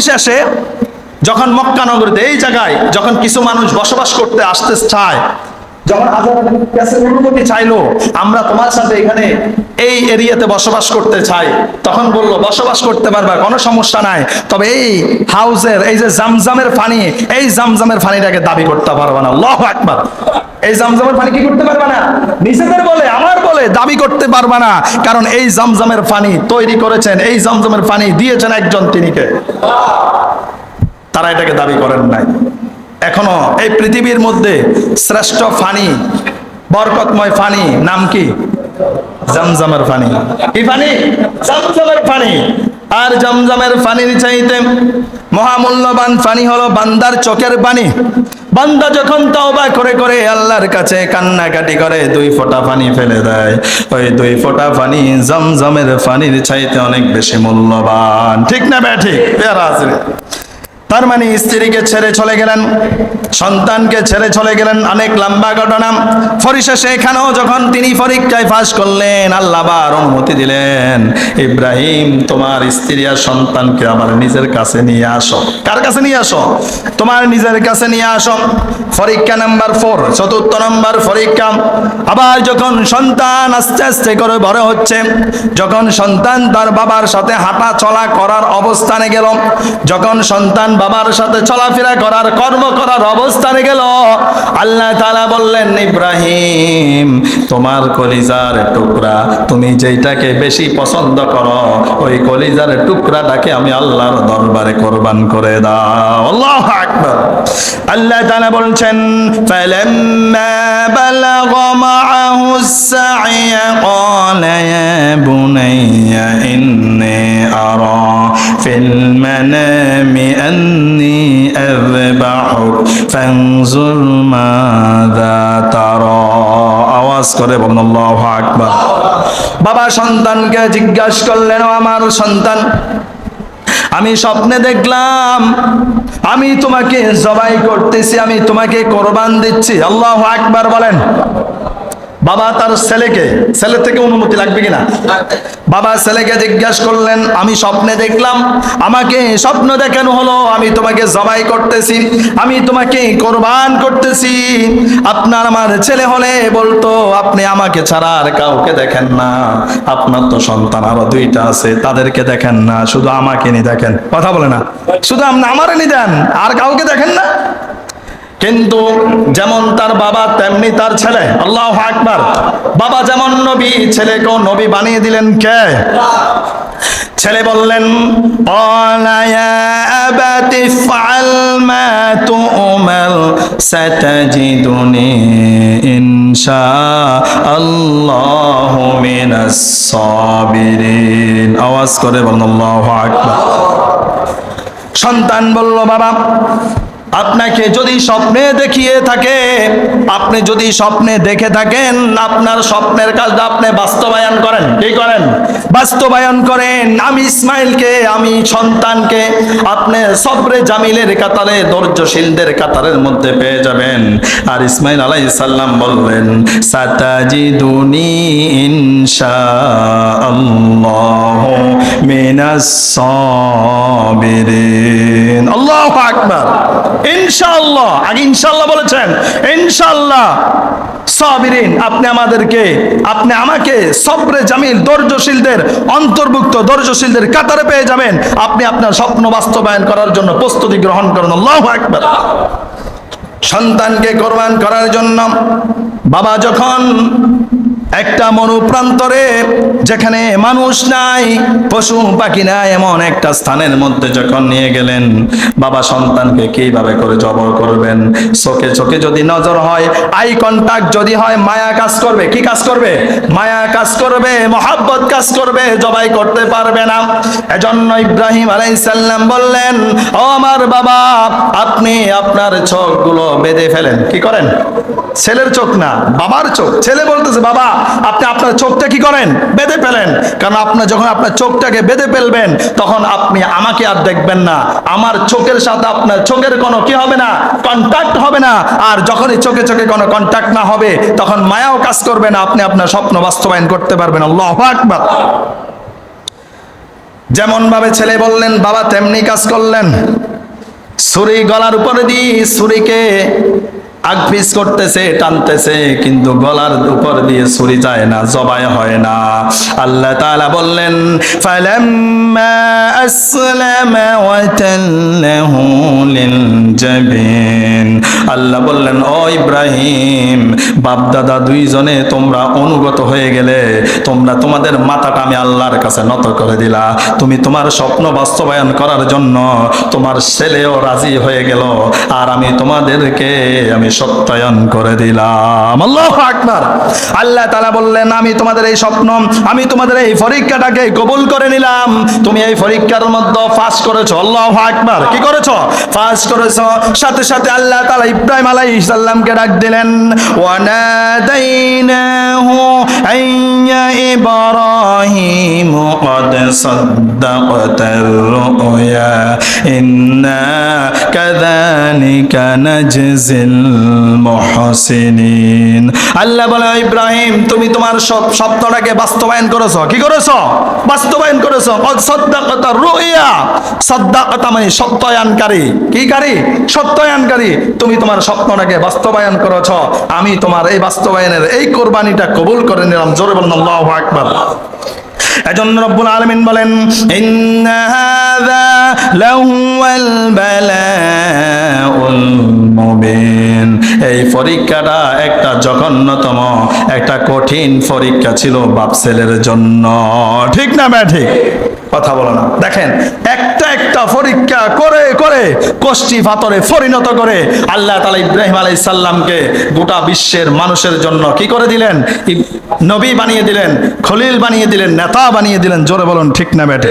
পরিশেষে যখন মক্কা নগরীতে, এই জায়গায় যখন কিছু মানুষ বসবাস করতে আসতে চায় চাইলো, আমরা তোমার সাথে এখানে এই এরিয়াতে বসবাস করতে চাই, তখন বসবাস করতে কোনো সমস্যা নাই। তবে এই এই যে জামজামের পানি এই জামজামের পানিটাকে দাবি করতে পারব না। আল্লাহু আকবার। এই জামজামের পানি কি করতে পারবা না? নিজেদের বলে, আমার বলে দাবি করতে পারবা না। কারণ এই জামজামের পানি তৈরি করেছেন, এই জামজামের পানি দিয়েছেন একজন তিনিকে। তারা এটাকে দাবি করেন নাই। এখনও এই পৃথিবীর মধ্যে শ্রেষ্ঠ ফানি বরকতময় ফানি নাম কি? জমজমের ফানি কি ফানি জমজমের ফানি আর জমজমের ফানির চাইতে মহামূল্যবান পানি হলো বান্দার চোখের পানি বান্দা যখন তওবা করে করে আল্লাহর কাছে কান্নাকাটি করে, দুই ফোঁটা পানি ফেলে দেয়। ওই দুই ফোঁটা পানি জমজমের পানির চাইতে অনেক বেশি মূল্যবান। ঠিক না বে ঠিক? পেয়ারা আছে। তার মানে স্ত্রীকে ছেড়ে চলে গেলেন, সন্তানকে ছেড়ে চলে গেলেন, অনেক লম্বা ঘটনা। পরিশেষে এখানেও যখন তিনি পরীক্ষায় ফাঁস করলেন, আল্লাহ আবার অনুমতি দিলেন, ইব্রাহিম, তোমার স্ত্রী আর সন্তানকে আমার নিজের কাছে নিয়ে আসো। কার কাছে নিয়ে আসো? তোমার নিজের কাছে নিয়ে আসো। পরীক্ষা নাম্বার ফোর চতুর্থ নম্বর পরীক্ষা। আবার যখন সন্তান আস্তে আস্তে করে বড় হচ্ছে, যখন সন্তান তার বাবার সাথে হাঁটা চলা করার অবস্থানে গেল, যখন সন্তান বাবার সাথে চলাফেরা করার কর্ম করার অবস্থানে গেল আল্লাহ তাআলা বললেন ইব্রাহিম তোমার কলিজার টুকরা তুমি যেইটাকে বেশি পছন্দ করো ওই কলিজার টুকরাটাকে আমি আল্লাহর দরবারে কোরবান করে দাও আল্লাহু আকবার আল্লাহ তাআলা বলছেন ফালাম্মা বালাগা মাআহু السعي قال يا بني إني أرى في المنام أني أذبحك فانظر ماذا ترى আওয়াজ করে বলুন আল্লাহু আকবার বাবা সন্তানকে জিজ্ঞাসা করলেন "ও আমার সন্তান আমি স্বপ্নে দেখলাম আমি তোমাকে জবাই করতেছি আমি তোমাকে কোরবান দিচ্ছি আল্লাহ আকবার বলেন বাবা তার ছেলেকে, ছেলে থেকে অনুমতি লাগবে কিনা? বাবা ছেলেকে জিজ্ঞাসা করলেন, আমি স্বপ্নে দেখলাম, আমাকে স্বপ্ন দেখানো হলো, আমি তোমাকে জবাই করতেছি, আমি তোমাকে কোরবান করতেছি। আপনার আমার ছেলে হলে বলতো, আপনি আমাকে ছাড়া আর কাউকে দেখেন না। আপনার তো সন্তান আরও দুইটা আছে, তাদেরকে দেখেন না, শুধু আমাকে নি দেখেন। কথা বলে না। শুধু আপনি আমারে নি দেন, আর কাউকে দেখেন না। কিন্তু যেমন তার বাবা, তেমনি তার ছেলে। আল্লাহ আকবার। বাবা যেমন নবী, ছেলেকেও নবী বানিয়ে দিলেন কে? ছেলে বললেন আওয়াজ করে বলল সন্তান বলল, বাবা আপনাকে যদি স্বপ্নে দেখিয়ে থাকে, আপনি যদি স্বপ্নে দেখে থাকেন, আপনার স্বপ্নের কাজটা আপনি বাস্তবায়ন করেন। কি করেন? বাস্তবায়ন করেন। আমি ইসমাইলকে, আমি সন্তানকে আপনি সবরে জামিলের কাতারে, ধৈর্যশীলদের কাতারের মধ্যে পেয়ে যাবেন। আর ইসমাইল আলাই সাল্লাম বললেন, সাতাজিদুনি ইনশাআল্লাহ। মিনাস সাবিরিন। আল্লাহু আকবার। ইনশাআল্লাহ। আগে বলেছেন, ইনশাআল্লাহ সাবিরিন, আপনি আমাদেরকে, আপনি আমাকে সবরে জামিল, ধৈর্যশীলদের, অন্তর্ভুক্ত ধৈর্যশীলদের কাতারে পেয়ে যাবেন। আপনি আপনার স্বপ্ন বাস্তবায়ন করার জন্য প্রস্তুতি গ্রহণ করেন। আল্লাহু আকবার। সন্তানকে কোরবান করার জন্য বাবা যখন একটা মরুপ্রান্তরে যেখানে মানুষ নাই, পশু পাখি নাই, এমন একটা স্থানের মধ্যে যখন নিয়ে গেলেন, বাবা সন্তানকে কীভাবে করে জবর করবেন? চোখে চোখে যদি নজর হয় আই কন্টাক্ট যদি হয়, মায়া কাজ করবে, কি কাজ করবে? মায়া কাজ করবে, মহাব্বত কাজ করবে, জবাই করতে পারবে না। এজন্য ইব্রাহিম আলাইসাল্লাম বললেন, ও আমার বাবা, আপনি আপনার চোখগুলো বেঁধে ফেলেন। কি করেন? ছেলের চোখ না, বাবার চোখ। ছেলে বলতেছে, বাবা আপনি আপনার চোখটা কি করেন? বেঁধে ফেলেন। কারণ আপনি যখন আপনার চোখটাকে বেঁধে ফেলবেন, তখন আপনি আমাকে আর দেখবেন না। আমার চোখের সাথে আপনার চোখের কোনো কি হবে না? কন্ট্যাক্ট হবে না। আর যখনই চোখে চোখে কোনো কন্ট্যাক্ট না হবে, তখন মায়াও কাজ করবে না। আপনি আপনার স্বপ্ন বাস্তবায়ন করতে পারবেন। আল্লাহ আকবার। যেমন ভাবে ছেলে বললেন, বাবা তেমনি কাজ করলেন। ছুরি গলার উপরে দিয়ে ছুরিকে আগপিস করতেছে, টানতেছে, কিন্তু গলার উপর দিয়ে ছুরি যায় না, জবাই হয় না। আল্লাহ তাআলা বললেন, ফালাম্মা আসলামা ওয়া তাল্লাহু লিল জাবিন। আল্লাহ বললেন, ও ইব্রাহিম বাপ দাদা দুইজনে তোমরা অনুগত হয়ে গেলে, তোমরা তোমাদের মাথাটা আমি আল্লাহর কাছে নত করে দিলা। তুমি তোমার স্বপ্ন বাস্তবায়ন করার জন্য তোমার ছেলেও রাজি হয়ে গেল, আর আমি তোমাদেরকে আমি সত্যায়ন করে দিলাম। আল্লাহ আকবার। আল্লাহ তাআলা বললেন, আমি তোমাদের এই স্বপ্ন, আমি তোমাদের এই পরীক্ষাটাকে কবুল করে নিলাম। তুমি এই পরীক্ষার মধ্যে পাস করেছ, আল্লাহ আকবার। কি করেছ? পাস করেছ। সাথে সাথে আল্লাহ তাআলা ইব্রাহিম আলাইহিস সালামকে ডাক দিলেন ওয়ানাদাইনাহু صدقت الرؤيا إنا كذلك نجزي المحسنين আল্লাহ বলে ইব্রাহিম তুমি তোমার সব শব্দটাকে বাস্তবায়ন করেছো কি করেছো বাস্তবায়ন করেছো قد صدقت الرؤيا صدقت মানে সত্যায়নকারী কি কারী সত্যায়নকারী তুমি তোমার স্বপ্নটাকে বাস্তবায়ন করেছো আমি তোমার এই বাস্তবায়নের এই কোরবানিটা কবুল করে নিলাম জোরে বলুন আল্লাহু আকবার এজন্য রব্বুল আলামিন বলেন ইন্না হাযা লাহুয়াল বালাউল মুবিন। এই পরীক্ষাটা একটা জঘন্যতম একটা কঠিন পরীক্ষা ছিল বাপ ছেলের জন্য। ঠিক না ম্যা ঠিক। কথা বলো না। দেখেন, একটা একটা পরীক্ষা করে করে কষ্টি ফাতরে পরিণত করে আল্লাহ তালা ইব্রাহিম আলাই সাল্লামকে গোটা বিশ্বের মানুষের জন্য কি করে দিলেন? নবী বানিয়ে দিলেন, খলিল বানিয়ে দিলেন, নেতা বানিয়ে দিলেন। জোরে বলুন, ঠিক না বেটে